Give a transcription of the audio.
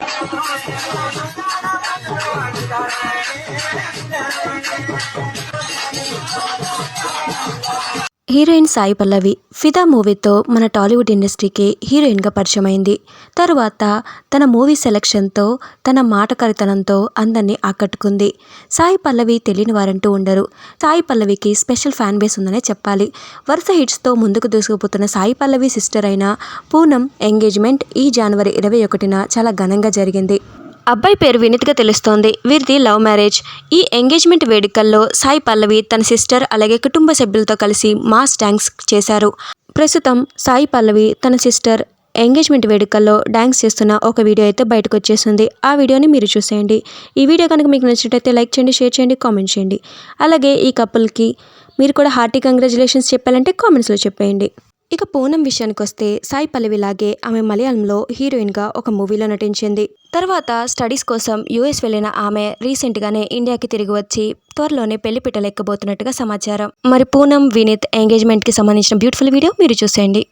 Thank you. Heroine Sai Pallavi Fidaa మూవీతో మన టాలీవుడ్ ఇండస్ట్రీకి హీరోయిన్గా పరిచయమైంది. తరువాత తన మూవీ సెలక్షన్తో తన మాటకరితనంతో అందరినీ ఆకట్టుకుంది. సాయి పల్లవి తెలియని వారంటూ ఉండరు. సాయి పల్లవికి స్పెషల్ ఫ్యాన్ బేస్ ఉందనే చెప్పాలి. వరుస హిట్స్తో ముందుకు దూసుకుపోతున్న సాయి పల్లవి సిస్టర్ అయిన పూనం ఎంగేజ్మెంట్ ఈ జనవరి ఇరవై ఒకటిన చాలా ఘనంగా జరిగింది. అబ్బాయి పేరు వినిత్గా తెలుస్తోంది. వీరిది లవ్ మ్యారేజ్. ఈ ఎంగేజ్మెంట్ వేడుకల్లో సాయి పల్లవి తన సిస్టర్ అలాగే కుటుంబ సభ్యులతో కలిసి మాస్ డ్యాన్స్ చేశారు. ప్రస్తుతం సాయి పల్లవి తన సిస్టర్ ఎంగేజ్మెంట్ వేడుకల్లో డ్యాన్స్ చేస్తున్న ఒక వీడియో అయితే బయటకు వచ్చేసింది. ఆ వీడియోని మీరు చూసేయండి. ఈ వీడియో కనుక మీకు నచ్చినట్లయితే లైక్ చేయండి షేర్ చేయండి కామెంట్ చేయండి. అలాగే ఈ కపుల్కి మీరు కూడా హార్టీ కంగ్రాచులేషన్స్ చెప్పాలంటే కామెంట్స్లో చెప్పేయండి. ఇక పూనం విషయానికి వస్తే సాయి పల్లవిలాగే ఆమె మలయాళంలో హీరోయిన్గా ఒక మూవీలో నటించింది. తర్వాత స్టడీస్ కోసం యూఎస్ వెళ్ళిన ఆమె రీసెంట్గానే ఇండియాకి తిరిగి వచ్చి త్వరలోనే పెళ్ళి పిట్టలెక్కబోతున్నట్టుగా సమాచారం. మరి పూనం వినీత్ ఎంగేజ్మెంట్కి సంబంధించిన బ్యూటిఫుల్ వీడియో మీరు చూసేయండి.